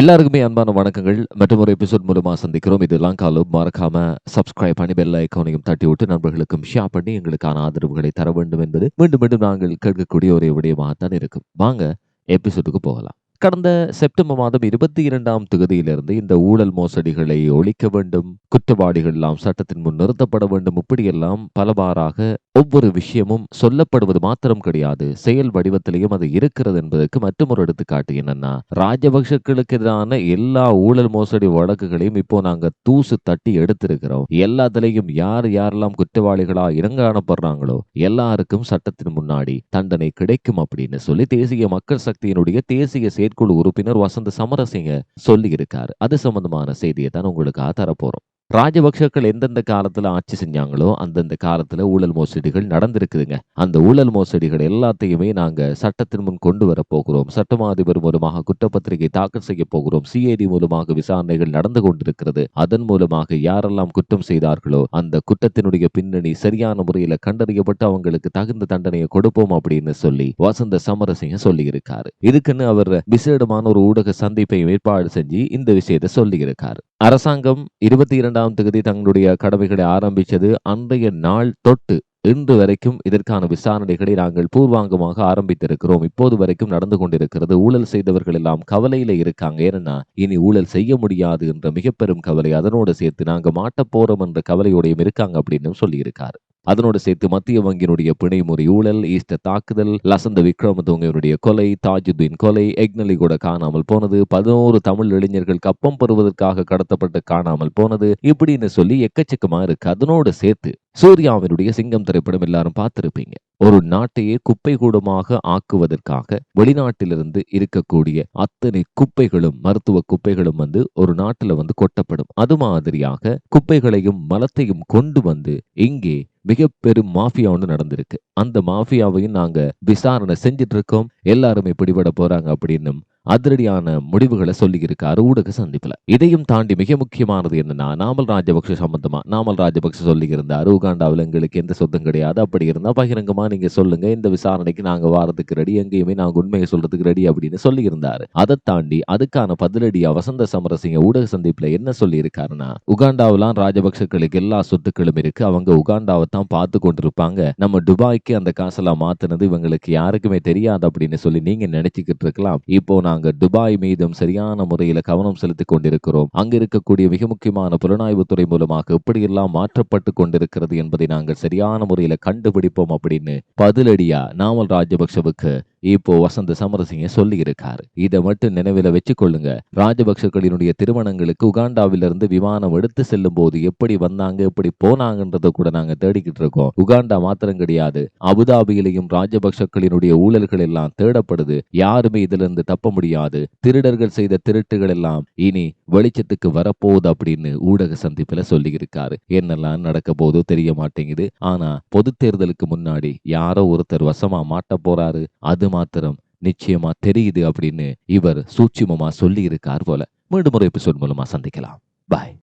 எல்லாருக்குமே அன்பான வணக்கங்கள். மற்றும் ஒரு எபிசோட் மூலமாக சந்திக்கிறோம். இதெல்லாம் காலம் மறக்காம சப்ஸ்கிரைப் பண்ணி பெல் ஐக்கோனையும் தட்டி விட்டு நண்பர்களுக்கும் ஷேர் பண்ணி எங்களுக்கான ஆதரவுகளை தர வேண்டும் என்பது மீண்டும் மீண்டும் நாங்கள் கேட்கக்கூடிய ஒரு விடயமாகத்தான் இருக்கும். வாங்க எபிசோடுக்கு போகலாம். கடந்த செப்டம்பர் மாதம் இருபத்தி இரண்டாம் தொகுதியிலிருந்து இந்த ஊழல் மோசடிகளை ஒழிக்க வேண்டும் குற்றவாளிகள் எல்லாம் சட்டத்தின் முன் நிறுத்தப்பட வேண்டும் இப்படியெல்லாம் பலவாறாக ஒவ்வொரு விஷயமும் சொல்லப்படுவது மாத்திரம் கிடையாது. செயல் வடிவத்திலையும் அது இருக்கிறது என்பதற்கு மற்றொரு எடுத்துக்காட்டு என்னன்னா ராஜபக்சர்களுக்கு எதிரான எல்லா ஊழல் மோசடி வழக்குகளையும் இப்போ நாங்க தூசு தட்டி எடுத்திருக்கிறோம். எல்லாத்திலையும் யார் யாரெல்லாம் குற்றவாளிகளா இறங்காணப்படுறாங்களோ எல்லாருக்கும் சட்டத்தின் முன்னாடி தண்டனை கிடைக்கும் அப்படின்னு சொல்லி தேசிய மக்கள் சக்தியினுடைய தேசிய செயற்குழு உறுப்பினர் வசந்த சமரசிங்க சொல்லி இருக்காரு அது சம்பந்தமான செய்தியை தான் உங்களுக்கு தரப்போறோம். ராஜபக்சர்கள் எந்தெந்த காலத்துல ஆட்சி செஞ்சாங்களோ அந்தந்த காலத்துல ஊழல் மோசடிகள் நடந்திருக்குதுங்க. அந்த ஊழல் மோசடிகள் எல்லாத்தையுமே நாங்க சட்டத்தின் முன் கொண்டு வர போகிறோம். சட்டமா அதிபர் மூலமாக குற்றப்பத்திரிகை தாக்கல் செய்ய போகிறோம். சிஐடி மூலமாக விசாரணைகள் நடந்து கொண்டிருக்கிறது. அதன் மூலமாக யாரெல்லாம் குற்றம் செய்தார்களோ அந்த குற்றத்தினுடைய பின்னணி சரியான முறையில கண்டறியப்பட்டு அவங்களுக்கு தகுந்த தண்டனையை கொடுப்போம் அப்படின்னு சொல்லி வசந்த சமரசிங்க சொல்லி இருக்காரு இதுக்குன்னு அவர் விசேடமான ஒரு ஊடக சந்திப்பை ஏற்பாடு செஞ்சு இந்த விஷயத்தை சொல்லி இருக்காரு அரசாங்கம் இருபத்தி இரண்டாம் தேதி தங்களுடைய கடமைகளை ஆரம்பிச்சது அன்றைய நாள் தொட்டு இன்று வரைக்கும் இதற்கான விசாரணைகளை நாங்கள் பூர்வாங்கமாக ஆரம்பித்திருக்கிறோம். இப்போது வரைக்கும் நடந்து கொண்டிருக்கிறது. ஊழல் செய்தவர்கள் எல்லாம் கவலையில இருக்காங்க. ஏன்னா இனி ஊழல் செய்ய முடியாது என்ற மிக பெரும் கவலை அதனோடு சேர்த்து நாங்க மாட்ட போறோம் என்ற கவலையோடையும் இருக்காங்க அப்படின்னு சொல்லியிருக்காரு. அதனோடு சேர்த்து மத்திய வங்கியினுடைய பிணைமுறை ஊழல் ஈஸ்டர் தாக்குதல் லசந்த விக்ரமதுங்கனுடைய கொலை தாஜுதீன் கொலை எக்னலி கூட காணாமல் போனது பதினோரு தமிழ் இளைஞர்கள் கப்பம் பெறுவதற்காக கடத்தப்பட்டு காணாமல் போனது இப்படின்னு சொல்லி எக்கச்சக்கமா இருக்கு. அதனோடு சேர்த்து சூர்யாவினுடைய சிங்கம் திரைப்படம் எல்லாரும் பார்த்திருப்பீங்க. ஒரு நாட்டையே குப்பை கூடமாக ஆக்குவதற்காக வெளிநாட்டிலிருந்து இருக்கக்கூடிய அத்தனை குப்பைகளும் மருத்துவ குப்பைகளும் வந்து ஒரு நாட்டுல வந்து கொட்டப்படும். அது மாதிரியாக குப்பைகளையும் மலத்தையும் கொண்டு வந்து இங்கே மிக பெரும் மாஃபியா ஒன்று நடந்திருக்கு. அந்த மாஃபியாவையும் நாங்க விசாரணை செஞ்சிட்டு இருக்கோம். எல்லாருமே பிடிபட போறாங்க அப்படின்னும் அதிரடியான முடிவுகளை சொல்லி இருக்காரு ஊடக சந்திப்புல. இதையும் தாண்டி மிக முக்கியமானது என்னன்னா நாமல் ராஜபக்ஷ சம்பந்தமா நாமல் ராஜபக்ஷ சொல்லி இருந்தாரு உகாண்டாவில் எங்களுக்கு எந்த சொத்தம் கிடையாது அப்படி இருந்தா பகிரங்கமா நீங்க சொல்லுங்க இந்த விசாரணைக்கு நாங்க வாரத்துக்கு ரெடி எங்கேயுமே நாங்க உண்மையை சொல்றதுக்கு ரெடி அப்படின்னு சொல்லியிருந்தாரு. அதை தாண்டி அதுக்கான பதிலடியா வசந்த சமரசிங்க ஊடக சந்திப்புல என்ன சொல்லியிருக்காருன்னா உகாண்டாவெல்லாம் ராஜபக்சர்களுக்கு எல்லா சொத்துக்களும் இருக்கு அவங்க உகாண்டாவை தான் பார்த்து கொண்டிருப்பாங்க. நம்ம துபாய்க்கு அந்த காசெல்லாம் மாத்தினது இவங்களுக்கு யாருக்குமே தெரியாது அப்படின்னு சொல்லி நீங்க நினைச்சுக்கிட்டு இருக்கலாம். இப்போ நாங்கள் துபாய் மீதும் சரியான முறையில் கவனம் செலுத்திக் கொண்டிருக்கிறோம். அங்கு இருக்கக்கூடிய மிக முக்கியமான புலனாய்வுத்துறை மூலமாக எப்படியெல்லாம் மாற்றப்பட்டு கொண்டிருக்கிறது என்பதை நாங்கள் சரியான முறையில கண்டுபிடிப்போம் அப்படின்னு பதிலடியா நாமல் ராஜபக்சவுக்கு இப்போ வசந்த சமரசிங்க சொல்லி இருக்காரு இதை மட்டும் நினைவில் வச்சுக்கொள்ளுங்க. ராஜபக்சர்களினுடைய திருமணங்களுக்கு உகாண்டாவிலிருந்து விமானம் எடுத்து செல்லும் போது எப்படி வந்தாங்க எப்படி போனாங்கன்றத கூட நாங்க தேடிக்கிட்டு இருக்கோம். உகாண்டா மாத்திரம் கிடையாது. அபுதாபியிலையும் ராஜபக்சர்களினுடைய ஊழல்கள் எல்லாம் தேடப்படுது. யாருமே இதுல இருந்து தப்ப முடியாது. திருடர்கள் செய்த திருட்டுகள் எல்லாம் இனி வெளிச்சத்துக்கு வரப்போகுது அப்படின்னு ஊடக சந்திப்புல சொல்லி இருக்காரு என்னெல்லாம் நடக்க போதோ தெரிய மாட்டேங்குது. ஆனா பொது தேர்தலுக்கு முன்னாடி யாரோ ஒருத்தர் வசமா மாட்ட போறாரு. அது மாத்திரம் நிச்சயமா தெரியுது அப்படின்னு இவர் சூட்சிமமா சொல்லி இருக்கார் போல. மீண்டும் ஒரு எபிசோட் மூலமா சந்திக்கலாம். பாய்